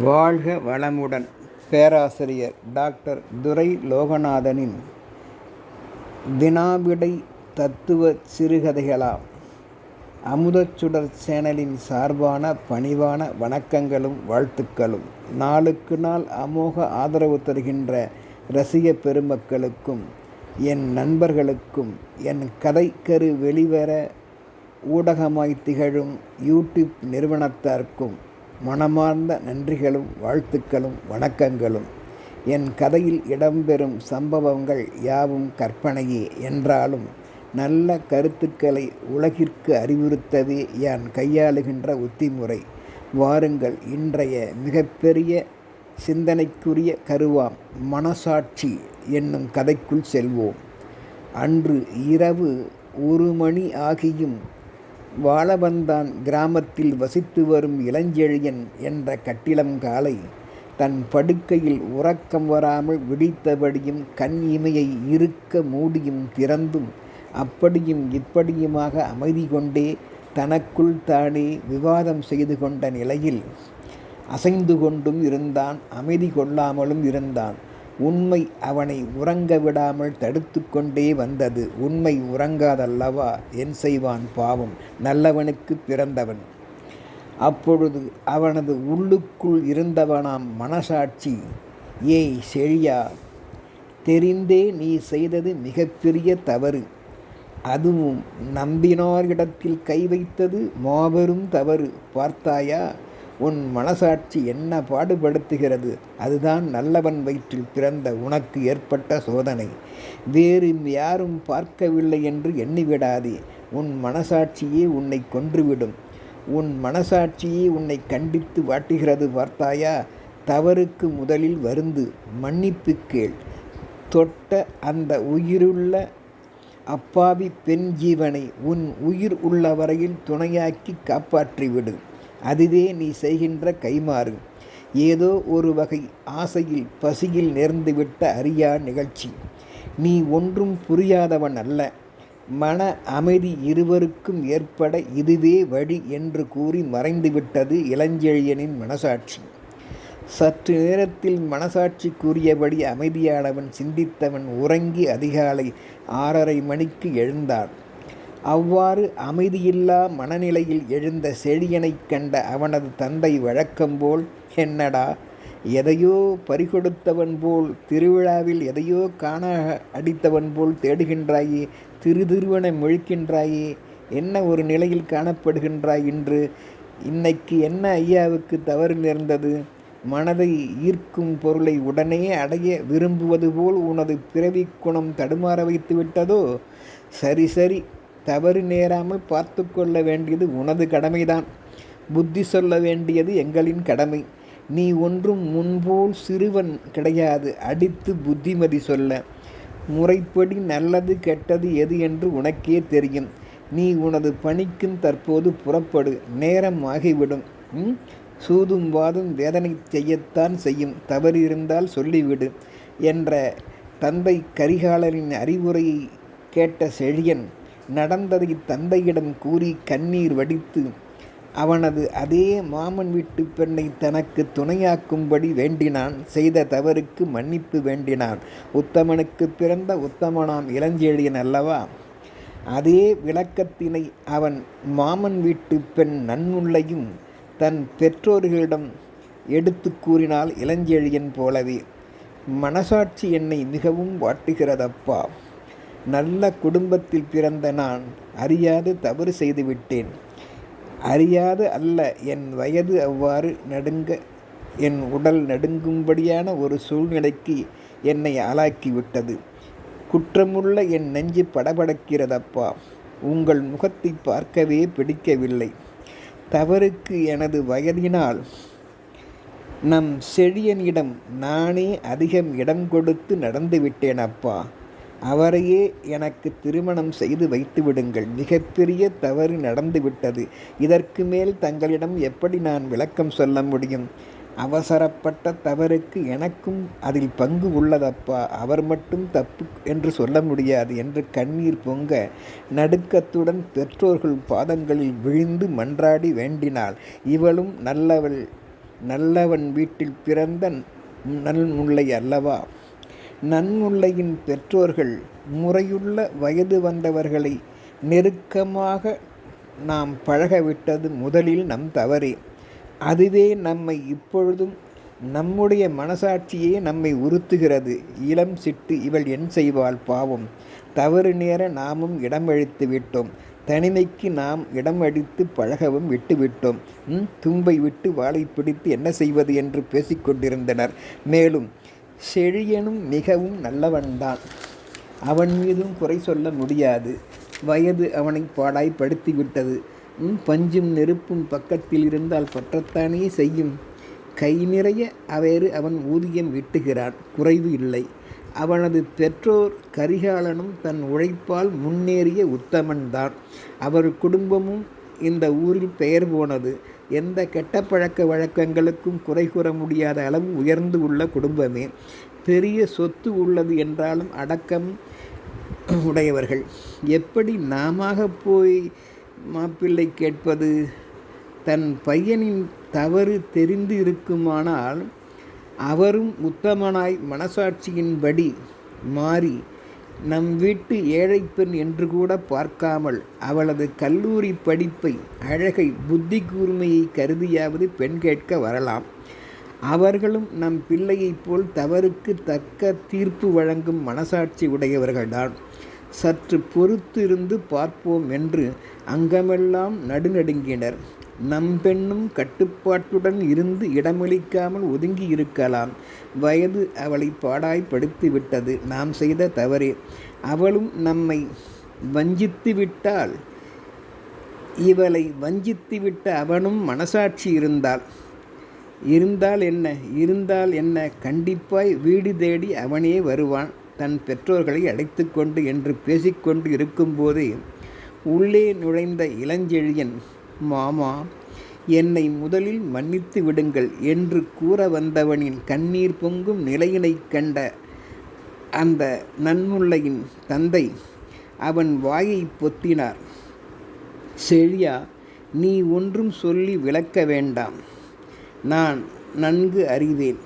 வாழ்க வளமுடன். பேராசிரியர் டாக்டர் துரை லோகநாதனின் தினாவிடை தத்துவ சிறுகதைகளாம் அமுதச்சுடர் சேனலின் சார்பான பணிவான வணக்கங்களும் வாழ்த்துக்களும். நாளுக்கு நாள் அமோக ஆதரவு தருகின்ற ரசிக பெருமக்களுக்கும் என் நண்பர்களுக்கும் என் கதைக்கரு வெளிவர ஊடகமாய் திகழும் யூடியூப் நிறுவனத்தார்க்கும் மனமார்ந்த நன்றிகளும் வாழ்த்துக்களும் வணக்கங்களும். என் கதையில் இடம்பெறும் சம்பவங்கள் யாவும் கற்பனையே என்றாலும் நல்ல கருத்துக்களை உலகிற்கு அறிவுறுத்தவே யான் கையாளுகின்ற உத்திமுறை. வாருங்கள் இன்றைய மிகப்பெரிய சிந்தனைக்குரிய கருவாம் மனசாட்சி என்னும் கதைக்குள் செல்வோம். அன்று இரவு ஒரு மணி ஆகியும் வாழவந்தான் கிராமத்தில் வசித்து வரும் இளஞ்செழியன் என்ற கட்டிலம் காலை தன் படுக்கையில் உறக்கம் வராமல் விழித்தபடியும் கண் இமையை இருக்க மூடியும் திறந்தும் அப்படியும் இப்படியுமாக அமைதி கொண்டே தனக்குள் தானே விவாதம் செய்து கொண்ட நிலையில் அசைந்து கொண்டும் இருந்தான் அமைதி கொள்ளாமலும் இருந்தான். உண்மை அவனை உறங்க விடாமல் தடுத்து கொண்டே வந்தது. உண்மை உறங்காதல்லவா? என் செய்வான் பாவம். நல்லவனுக்கு பிறந்தவன். அப்பொழுது அவனது உள்ளுக்குள் இருந்தவனாம் மனசாட்சி ஏய் செழியா தெரிந்தே நீ செய்தது மிகப்பெரிய தவறு. அதுவும் நம்பினாரிடத்தில் கை வைத்தது மாபெரும் தவறு. பார்த்தாயா? உன் மனசாட்சி என்ன பாடுபடுத்துகிறது? அதுதான் நல்லவன் வயிற்றில் பிறந்த உனக்கு ஏற்பட்ட சோதனை. வேறு யாரும் பார்க்கவில்லை என்று எண்ணிவிடாதே. உன் மனசாட்சியே உன்னை கொன்றுவிடும். உன் மனசாட்சியே உன்னை கண்டித்து வாட்டுகிறது பார்த்தாயா தவறுக்கு முதலில் வருந்து மன்னிப்பு கேள். தொட்ட அந்த உயிருள்ள அப்பாவி பெண் ஜீவனை உன் உயிர் உள்ள வரையில் துணையாக்கி காப்பாற்றிவிடும் அதுவே நீ செய்கின்ற கைமாறு ஏதோ ஒரு வகை ஆசையில் பசியில் நேர்ந்துவிட்ட அறியா நிகழ்ச்சி. நீ ஒன்றும் புரியாதவன் அல்ல. மன அமைதி இருவருக்கும் ஏற்பட இதுவே வழி என்று கூறி மறைந்துவிட்டது இளஞ்செழியனின் மனசாட்சி. சற்று நேரத்தில் மனசாட்சி கூறியபடி அமைதியானவன் சிந்தித்தவன் உறங்கி அதிகாலை ஆறரை மணிக்கு எழுந்தான். அவ்வாறு அமைதியில்லா மனநிலையில் எழுந்த செழியனைக் கண்ட அவனது தந்தை வழக்கம்போல் என்னடா எதையோ பறிகொடுத்தவன் போல் திருவிழாவில் எதையோ காண அடித்தவன் போல் தேடுகின்றாயே திரு திருவனை முழிக்கின்றாயே என்ன ஒரு நிலையில் காணப்படுகின்றாய் இன்று? இன்னைக்கு என்ன ஐயாவுக்கு தவறு நேர்ந்தது? மனதை ஈர்க்கும் பொருளை உடனே அடைய விரும்புவது போல் உனது பிறவி குணம் தடுமாற வைத்து விட்டதோ சரி சரி தவறு நேராமல் பார்த்து கொள்ள வேண்டியது உனது கடமைதான். புத்தி சொல்ல வேண்டியது எங்களின் கடமை. நீ ஒன்றும் முன்போல் சிறுவன் கிடையாது. அடித்து புத்திமதி சொல்ல. முறைப்படி நல்லது கெட்டது எது என்று உனக்கே தெரியும். நீ உனது பணிக்கும் தற்போது புறப்படு. நேரம் ஆகிவிடும். சூதும் வாதும் வேதனை செய்யத்தான் செய்யும். தவறு இருந்தால் சொல்லிவிடு என்ற தந்தை கரிகாலரின் அறிவுரையை கேட்ட செழியன் நடந்ததை தந்தையிடம் கூறி கண்ணீர் வடித்து அவனது அதே மாமன் வீட்டு பெண்ணை தனக்கு துணையாக்கும்படி வேண்டினான். செய்த தவறுக்கு மன்னிப்பு வேண்டினான். உத்தமனுக்கு பிறந்த உத்தமனாம் இளஞ்செழியன் அல்லவா? அதே விளக்கத்தினை அவன் மாமன் வீட்டு பெண் நன்முல்லையும் தன் பெற்றோர்களிடம் எடுத்து கூறினால் இளஞ்செழியன் போலவே. மனசாட்சி என்னை மிகவும் வாட்டுகிறதப்பா. நல்ல குடும்பத்தில் பிறந்த நான் அறியாது தவறு செய்துவிட்டேன் அறியாது அல்ல என் வயது அவ்வாறு நடுங்க என் உடல் நடுங்கும்படியான ஒரு சூழ்நிலைக்கு என்னை ஆளாக்கிவிட்டது. குற்றமுள்ள என் நெஞ்சு படபடக்கிறதப்பா உங்கள் முகத்தை பார்க்கவே பிடிக்கவில்லை. தவறுக்கு எனது வயதினால் நம் செழியனிடம் நானே அதிகம் இடம் கொடுத்து நடந்து விட்டேன் அப்பா அவரையே எனக்கு திருமணம் செய்து வைத்து விடுங்கள். மிகப்பெரிய தவறு நடந்துவிட்டது இதற்கு மேல் தங்களிடம் எப்படி நான் விளக்கம் சொல்ல முடியும்? அவசரப்பட்ட தவறுக்கு எனக்கும் அதில் பங்கு உள்ளதப்பா? அவர் மட்டும் தப்பு என்று சொல்ல முடியாது என்று கண்ணீர் பொங்க நடுக்கத்துடன் பெற்றோர்கள் பாதங்களில் விழுந்து மன்றாடி வேண்டினாள். இவளும் நல்லவள் நல்லவன் வீட்டில் பிறந்த நல் முல்லை அல்லவா? நன்முல்லையின் பெற்றோர்கள் முறையுள்ள வயது வந்தவர்களை நெருக்கமாக நாம் பழகவிட்டது முதலில் நம் தவறே. அதுவே நம்மை இப்பொழுதும் நம்முடைய மனசாட்சியே நம்மை உறுத்துகிறது. இளம் சிட்டு இவள் என் செய்வாள் பாவம். தவறு நேர நாமும் இடமளித்து விட்டோம். தனிமைக்கு நாம் இடமளித்து பழகவும் விட்டுவிட்டோம் தும்பை விட்டு வாளை பிடித்து என்ன செய்வது என்று பேசிக்கொண்டிருந்தனர் மேலும் செழியனும் மிகவும் நல்லவன்தான். அவன் மீதும் குறை சொல்ல முடியாது. வயது அவனை பாடாய்ப்படுத்தி விட்டது பஞ்சும் நெருப்பும் பக்கத்தில் இருந்தால் பற்றத்தானே செய்யும்? கை நிறைய அவேறு அவன் ஊதியம் விட்டுகிறான் குறைவு இல்லை. அவனது பெற்றோர் கரிகாலனும் தன் உழைப்பால் முன்னேறிய உத்தமன்தான். அவர் குடும்பமும் இந்த ஊரில் பெயர் போனது. எந்த கெட்ட பழக்க வழக்கங்களுக்கும் குறை கூற முடியாத அளவு உயர்ந்து உள்ள குடும்பமே பெரிய சொத்து உள்ளது என்றாலும் அடக்கம் உடையவர்கள். எப்படி நாம போய் மாப்பிள்ளை கேட்பது? தன் பையனின் தவறு தெரிந்து இருக்குமானால் அவரும் உத்தமனாய் மனசாட்சியின்படி மாறி நம் வீட்டு ஏழை பெண் என்று கூட பார்க்காமல் அவளது கல்லூரி படிப்பை அழகை புத்தி கூர்மையை கருதியாவது பெண் கேட்க வரலாம். அவர்களும் நம் பிள்ளையைப் போல் தவறுக்கு தக்க தீர்ப்பு வழங்கும் மனசாட்சி உடையவர்கள்தான். சற்று பொறுத்திருந்து பார்ப்போம் என்று அங்கமெல்லாம் நடுநடுங்கினர். நம் பெண்ணும் கட்டுப்பாட்டுடன் இருந்து இடமளிக்காமல் ஒதுங்கி இருக்கலாம் வயது அவளை பாடாய்ப்படுத்தி விட்டது நாம் செய்த தவறே. அவளும் நம்மை வஞ்சித்து விட்டால் இவளை வஞ்சித்து விட்ட அவனும் மனசாட்சி இருந்தால் இருந்தால் என்ன? இருந்தால் என்ன? கண்டிப்பாய் வீடு தேடி அவனே வருவான். தன் பெற்றோர்களை அழைத்து கொண்டு என்று பேசிக்கொண்டு இருக்கும்போதே உள்ளே நுழைந்த இளஞ்செழியன் மாமா என்னை முதலில் மன்னித்து விடுங்கள் என்று கூற வந்தவனின் கண்ணீர் பொங்கும் நிலையினைக் கண்ட அந்த நன்முல்லையின் தந்தை அவன் வாயை பொத்தினார். செழியா நீ ஒன்றும் சொல்லி விளக்க வேண்டாம். நான் நன்கு அறிவேன்.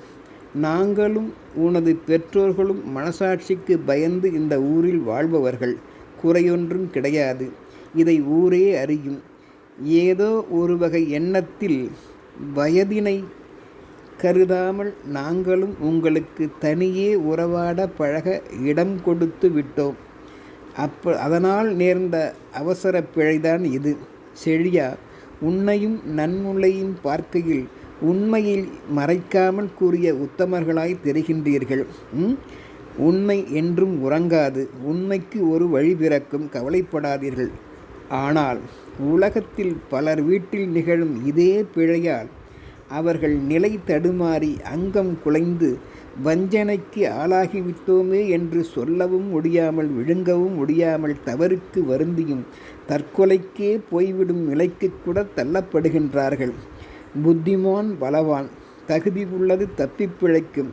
நாங்களும் உனது பெற்றோர்களும் மனசாட்சிக்கு பயந்து இந்த ஊரில் வாழ்பவர்கள். குறையொன்றும் கிடையாது. இதை ஊரே அறியும். ஏதோ ஒரு வகை எண்ணத்தில் வயதினை கருதாமல் நாங்களும் உங்களுக்கு தனியே உறவாட பழக இடம் கொடுத்து விட்டோம். அப்போ அதனால் நேர்ந்த அவசர பிழைதான் இது. செழியா உன்னையும் நன்முலையும் பார்க்கையில் உண்மையில் மறைக்காமல் கூறிய உத்தமர்களாய் தெரிகின்றீர்கள். உண்மை என்றும் உறங்காது. உண்மைக்கு ஒரு வழி பிறக்கும். கவலைப்படாதீர்கள். ஆனால் உலகத்தில் பலர் வீட்டில் நிகழும் இதே பிழையால் அவர்கள் நிலை தடுமாறி அங்கம் குலைந்து வஞ்சனைக்கு ஆளாகிவிட்டோமே என்று சொல்லவும் முடியாமல் விழுங்கவும் முடியாமல் தவறுக்கு வருந்தியும் தற்கொலைக்கே போய்விடும் நிலைக்கு கூட தள்ளப்படுகின்றார்கள். புத்திமான் பலவான் தகுதி உள்ளது தப்பி பிழைக்கும்.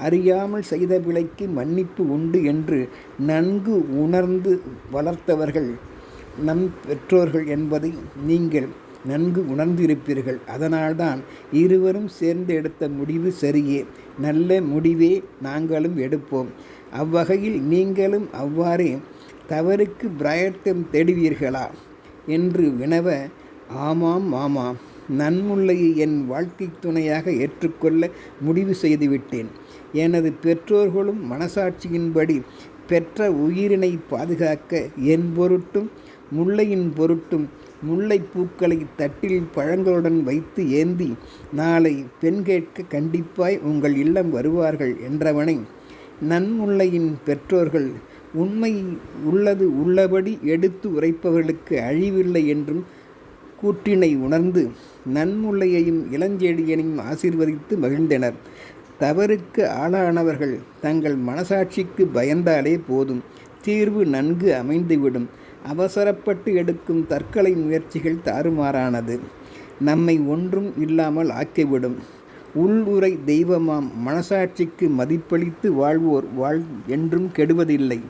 அறியாமல் செய்த பிழைக்கு மன்னிப்பு உண்டு என்று நன்கு உணர்ந்து வளர்த்தவர்கள் நம் பெற்றோர்கள் என்பதை நீங்கள் நன்கு உணர்ந்திருப்பீர்கள். அதனால்தான் இருவரும் சேர்ந்து எடுத்த முடிவு சரியே. நல்ல முடிவே நாங்களும் எடுப்போம். அவ்வகையில் நீங்களும் அவ்வாறே தவறுக்கு பிராயத்தம் தேடுவீர்களா? என்று வினவ ஆமாம் ஆமாம். நன்முல்லையை என் வாழ்க்கை துணையாக ஏற்றுக்கொள்ள முடிவு செய்துவிட்டேன். எனது பெற்றோர்களும் மனசாட்சியின்படி பெற்ற உயிரினை பாதுகாக்க என் பொருட்டும் முல்லையின் பொருட்டும் முல்லை பூக்களை தட்டில் பழங்களுடன் வைத்து ஏந்தி நாளை பெண் கேட்க கண்டிப்பாய் உங்கள் இல்லம் வருவார்கள் என்றவனை நன்முல்லையின் பெற்றோர்கள் உண்மை உள்ளது உள்ளபடி எடுத்து உரைப்பவர்களுக்கு அழிவில்லை என்றும் கூற்றினை உணர்ந்து நன்முல்லையையும் இளஞ்செழியனையும் ஆசீர்வதித்து மகிழ்ந்தனர். தவறுக்கு ஆளானவர்கள் தங்கள் மனசாட்சிக்கு பயந்தாலே போதும். தீர்வு நன்கு அமைந்துவிடும். அவசரப்பட்டு எடுக்கும் தற்கொலை முயற்சிகள் தாறுமாறானது. நம்மை ஒன்றும் இல்லாமல் ஆக்கிவிடும். உள்ளுரை தெய்வமாம். மனசாட்சிக்கு மதிப்பளித்து வாழ்வோர் வாழ் என்றும் கெடுவதில்லை.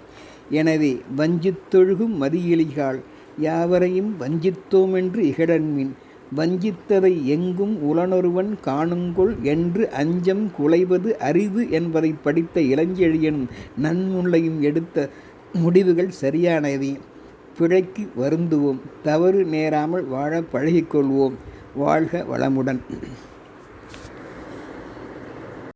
எனவே வஞ்சித்தொழுகும் மதியிலிகாள் யாவரையும் வஞ்சித்தோமென்று இகழன்மின் வஞ்சித்ததை எங்கும் உளனொருவன் காணுங்கொள் என்று அஞ்சம் குலைவது அரிது என்பதை படித்த இளஞ்செழியனும் நன்முல்லையும் எடுத்த முடிவுகள் சரியானவை பிழைக்கு வருந்துவோம். தவறு நேராமல் வாழ பழகிக்கொள்வோம். வாழ்க வளமுடன்.